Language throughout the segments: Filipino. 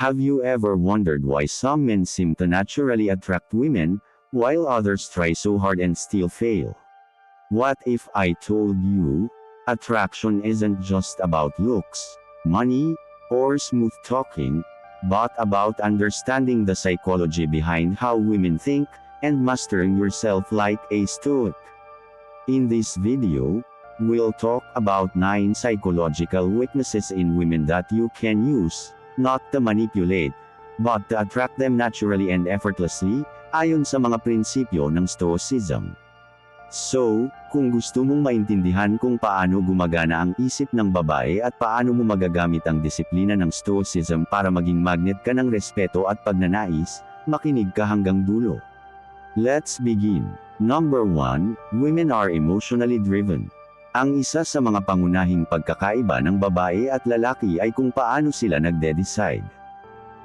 Have you ever wondered why some men seem to naturally attract women, while others try so hard and still fail? What if I told you, attraction isn't just about looks, money, or smooth talking, but about understanding the psychology behind how women think, and mastering yourself like a stoic. In this video, we'll talk about 9 psychological weaknesses in women that you can use, not to manipulate, but to attract them naturally and effortlessly, ayon sa mga prinsipyo ng Stoicism. So, kung gusto mong maintindihan kung paano gumagana ang isip ng babae at paano mo magagamit ang disiplina ng Stoicism para maging magnet ka ng respeto at pagnanais, makinig ka hanggang dulo. Let's begin. Number 1, women are emotionally driven. Ang isa sa mga pangunahing pagkakaiba ng babae at lalaki ay kung paano sila nagde-decide.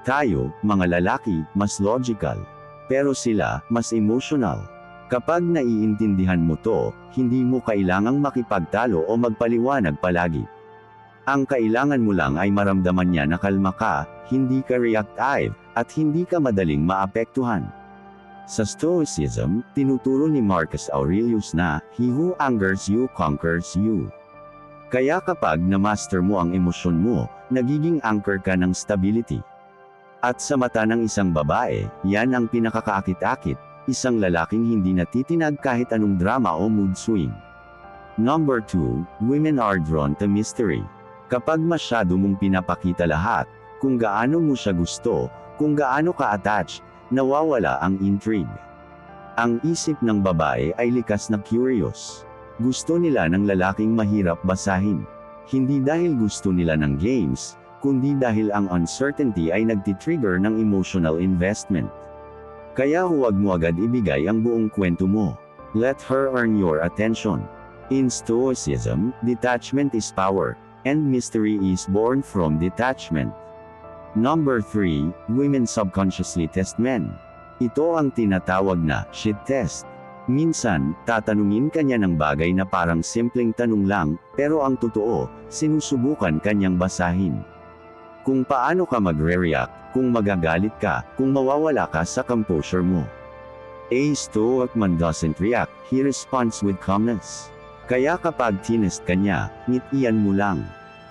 Tayo, mga lalaki, mas logical. Pero sila, mas emotional. Kapag naiintindihan mo to, hindi mo kailangang makipagtalo o magpaliwanag palagi. Ang kailangan mo lang ay maramdaman niya na kalma ka, hindi ka reactive, at hindi ka madaling maapektuhan. Sa Stoicism, tinuturo ni Marcus Aurelius na, He who angers you conquers you. Kaya kapag na-master mo ang emosyon mo, nagiging anchor ka ng stability. At sa mata ng isang babae, yan ang pinakakaakit-akit, isang lalaking hindi natitinag kahit anong drama o mood swing. Number 2, women are drawn to mystery. Kapag masyado mong pinapakita lahat, kung gaano mo siya gusto, kung gaano ka attached, nawawala ang intrigue. Ang isip ng babae ay likas na curious. Gusto nila ng lalaking mahirap basahin. Hindi dahil gusto nila ng games, kundi dahil ang uncertainty ay nagtitrigger ng emotional investment. Kaya huwag mo agad ibigay ang buong kwento mo. Let her earn your attention. In Stoicism, detachment is power, and mystery is born from detachment. Number 3, women subconsciously test men. Ito ang tinatawag na shit test. Minsan, tatanungin kanya ng bagay na parang simpleng tanong lang, pero ang totoo, sinusubukan kanyang basahin. Kung paano ka magre-react, kung magagalit ka, kung mawawala ka sa composure mo. A stoic man doesn't react, he responds with calmness. Kaya kapag tinest ka niya, ngitian mo lang.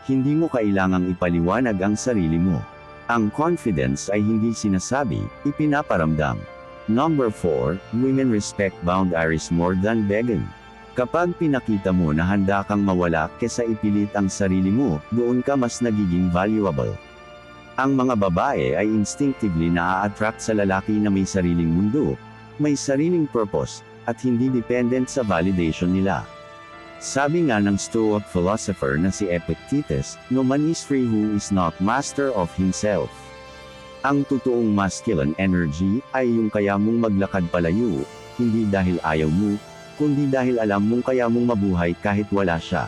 Hindi mo kailangang ipaliwanag ang sarili mo. Ang confidence ay hindi sinasabi, ipinaparamdam. Number 4, women respect boundaries more than begging. Kapag pinakita mo na handa kang mawala kesa ipilit ang sarili mo, doon ka mas nagiging valuable. Ang mga babae ay instinctively naa-attract sa lalaki na may sariling mundo, may sariling purpose, at hindi dependent sa validation nila. Sabi nga ng Stoic philosopher na si Epictetus, no man is free who is not master of himself. Ang totoong masculine energy ay yung kaya mong maglakad palayo, hindi dahil ayaw mo, kundi dahil alam mong kaya mong mabuhay kahit wala siya.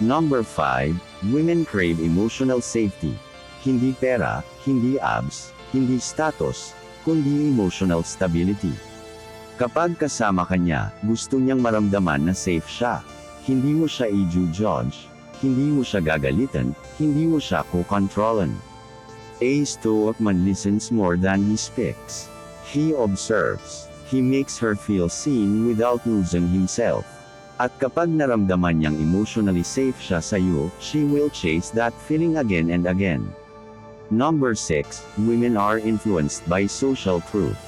Number 5, women crave emotional safety. Hindi pera, hindi abs, hindi status, kundi emotional stability. Kapag kasama ka niya, gusto niyang maramdaman na safe siya. Hindi mo siya i-judge, hindi mo siya gagalitan, hindi mo siya kukontrolan. A stoic man listens more than he speaks. He observes. He makes her feel seen without losing himself. At kapag naramdaman niyang emotionally safe siya sa iyo, she will chase that feeling again and again. Number 6, women are influenced by social truth.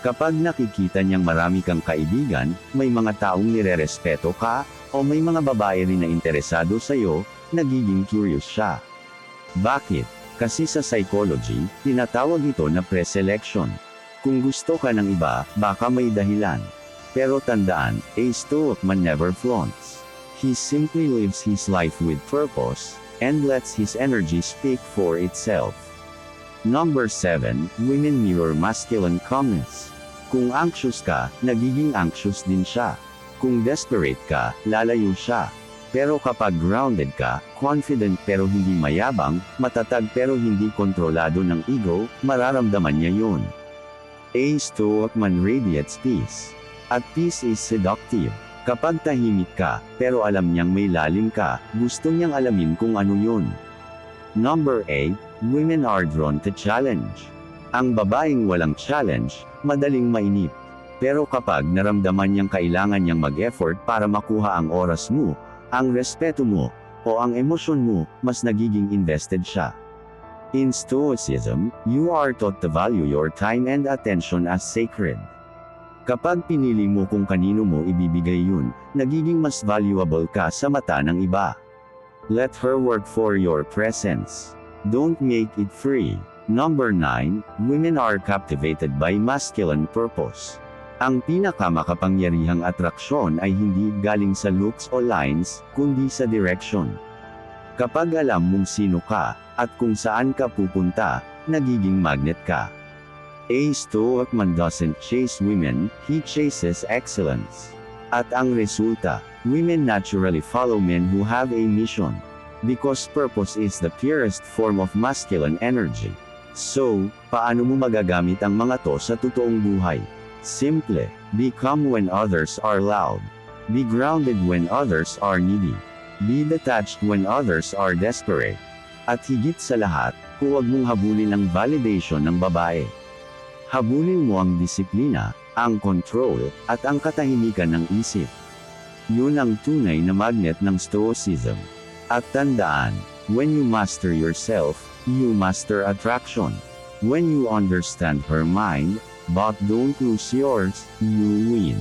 Kapag nakikita niyang marami kang kaibigan, may mga taong nirerespeto ka, o may mga babae rin na interesado sa iyo, nagiging curious siya. Bakit? Kasi sa psychology, tinatawag ito na preselection. Kung gusto ka ng iba, baka may dahilan. Pero tandaan, a stoic man never flaunts. He simply lives his life with purpose, and lets his energy speak for itself. Number 7, women mirror masculine calmness. Kung anxious ka, nagiging anxious din siya. Kung desperate ka, lalayo siya. Pero kapag grounded ka, confident pero hindi mayabang, matatag pero hindi kontrolado ng ego, mararamdaman niya yun. A stoic man radiates peace. At peace is seductive. Kapag tahimik ka, pero alam niyang may lalim ka, gusto niyang alamin kung ano yun. Number 8, women are drawn to challenge. Ang babaeng walang challenge, madaling mainip. Pero kapag naramdaman niyang kailangan niyang mag-effort para makuha ang oras mo, ang respeto mo, o ang emosyon mo, mas nagiging invested siya. In Stoicism, you are taught to value your time and attention as sacred. Kapag pinili mo kung kanino mo ibibigay yun, nagiging mas valuable ka sa mata ng iba. Let her work for your presence. Don't make it free. Number 9, women are captivated by masculine purpose. Ang pinakamakapangyarihang atraksyon ay hindi galing sa looks o lines, kundi sa direction. Kapag alam mong sino ka, at kung saan ka pupunta, nagiging magnet ka. A stoic man doesn't chase women, he chases excellence. At ang resulta, women naturally follow men who have a mission. Because purpose is the purest form of masculine energy. So, paano mo magagamit ang mga to sa totoong buhay? Simple, be calm when others are loud. Be grounded when others are needy. Be detached when others are desperate. At higit sa lahat, huwag mong habulin ang validation ng babae. Habulin mo ang disiplina, ang control, at ang katahimikan ng isip. Yun ang tunay na magnet ng Stoicism. At tandaan, when you master yourself, you master attraction. When you understand her mind, but don't lose yours, you win.